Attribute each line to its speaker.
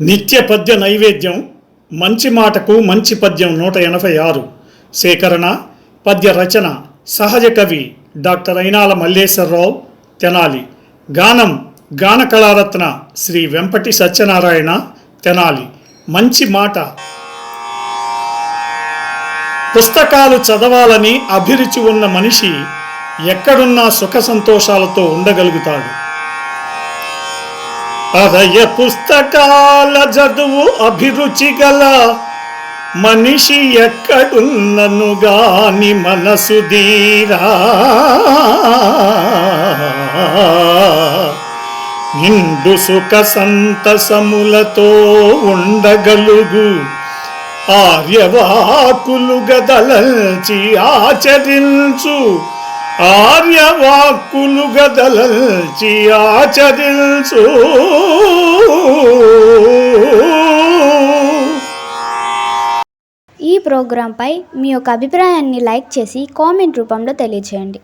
Speaker 1: నిత్య పద్య నైవేద్యం మంచి మాటకు మంచి పద్యం నూట ఎనభై ఆరు. సేకరణ పద్య రచన సహజ కవి డాక్టర్ అయినాల మల్లేశ్వరరావు తెనాలి. గానం గాన కళారత్న శ్రీ వెంపటి సత్యనారాయణ తెనాలి. మంచి మాట. పుస్తకాలు చదవాలని అభిరుచి ఉన్న మనిషి ఎక్కడున్నా సుఖ సంతోషాలతో ఉండగలుగుతాడు. అరయ పుస్తకాల చదువు అభిరుచి గల మనిషి ఎక్కడున్నను గాని మనసు దీరా. నిండు సుఖ సంతసములతో ఉండగలుగు ఆర్యవాకులు గదలల్చి ఆచరించు ఆర్యవాక్కులు గదలచి ఆచరించు
Speaker 2: ఈ ప్రోగ్రాంపై మీ యొక్క అభిప్రాయాన్ని లైక్ చేసి కామెంట్ రూపంలో తెలియజేయండి